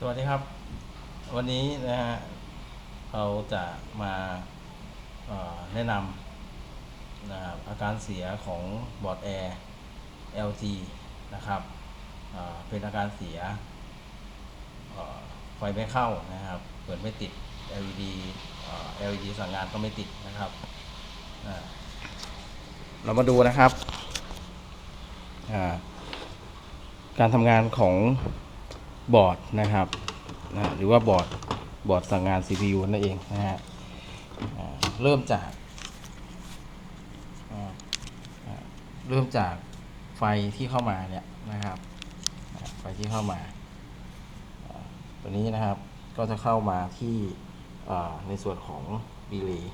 สวัสดีครับ วันนี้นะฮะเราจะมาแนะนำนะครับอาการเสียของบอร์ดแอร์ LG นะครับเเป็นอาการเสียไฟไม่เข้านะครับเปิดไม่ติด LED LED สั่งงานก็ไม่ติดนะครับเรามาดูนะครับาการทำงานของ บอร์ดนะครับนะหรือว่าบอร์ดบอร์ดสั่งงาน CPU นั่นเองนะฮะเริ่มจากเริ่มจากไฟที่เข้ามาเนี่ยนะครับไฟที่เข้ามาตัวนี้นะครับก็จะเข้ามาที่ในส่วนของดีเลย์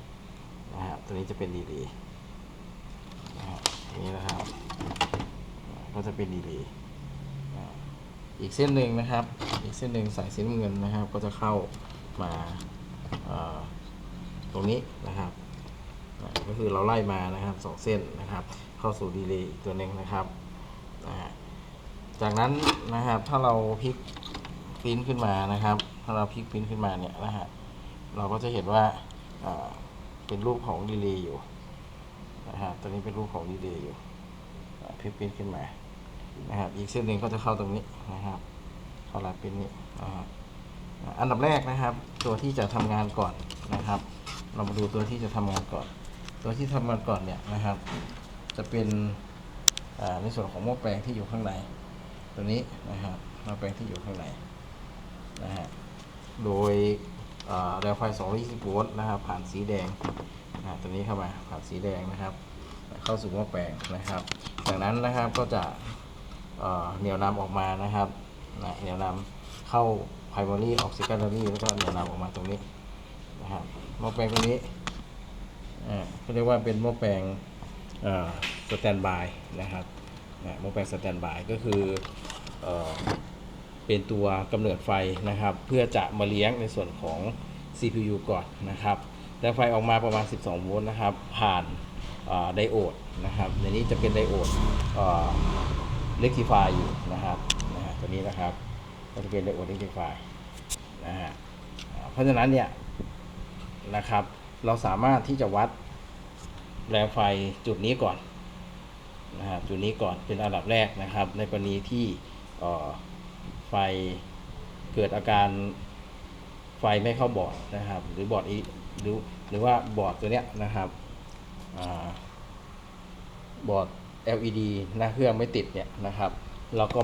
นะฮะตัวนี้จะเป็นดีเลย์นะฮะนี้นะครับก็จะเป็นดีเลย์ อีกเส้นหนึ่งนะครับ อีกเส้นหนึ่งสายสีน้ำเงินนะครับ ก็จะเข้ามาตรงนี้นะครับ ก็คือเราไล่มานะครับสองเส้นนะครับ เข้าสู่ดีเลย์อีกตัวหนึ่งนะครับจากนั้นนะครับถ้าเราพลิกปริ้นขึ้นมานะครับ ถ้าเราพลิกปริ้นขึ้นมาเนี่ยนะฮะเราก็จะเห็นว่าอ่าเป็นรูปของดีเลย์อยู่นะฮะตัวนี้เป็นรูปของดีเลย์อยู่พลิกปริ้นขึ้นมา นะครับ อีกเส้นหนึ่งก็จะเข้าตรงนี้นะครับเข้าลายเป็นนี้นะครับอันดับแรกนะครับ ตัวที่จะทำงานก่อนนะครับ เรามาดูตัวที่จะทำงานก่อน ตัวที่ทำงานก่อนเนี่ยนะครับ จะเป็นในส่วนของหม้อแปลงที่อยู่ข้างใน ตัวนี้นะครับหม้อแปลงที่อยู่ข้างในนะฮะโดยแรงไฟ 220 โวลต์นะครับ ผ่านสีแดงนะตัวนี้เข้ามาผ่านสีแดงนะครับ เข้าสู่หม้อแปลงนะครับ จากนั้นนะครับก็จะ เหนี่ยวนำออกมานะครับนะเหนี่ยวนำเข้า primary ออก secondary แล้วก็เหนี่ยวนำออกมาตรงนี้นะครับหม้อแปลงตรงนี้เขาเรียกว่าเป็นหม้อแปลงสแตนบายนะครับนะหม้อแปลงสแตนบายก็คือเออเป็นตัวกำเนิดไฟนะครับ เพื่อจะมาเลี้ยงในส่วนของ CPU ก่อนนะครับแต่ไฟออกมาประมาณ 12 โวลต์นะครับ ผ่านไดโอดนะครับในนี้จะเป็นไดโอด เล็กทีฟายอยู่นะครับนะฮะตัวนี้นะครับก็จะเป็นไดโอดเล็กทีฟายนะฮะเพราะฉะนั้นเนี่ยนะครับ เราสามารถที่จะวัดแรงไฟจุดนี้ก่อนนะฮะจุดนี้ก่อนเป็นอันดับแรกนะครับ ในกรณีที่ไฟเกิดอาการไฟไม่เข้าบอร์ดนะครับ หรือบอร์ดอีหรือหรือว่าบอร์ดตัวเนี้ยนะครับอบอร์ด LED หน้าเครื่องไม่ติดเนี่ยนะครับเราก็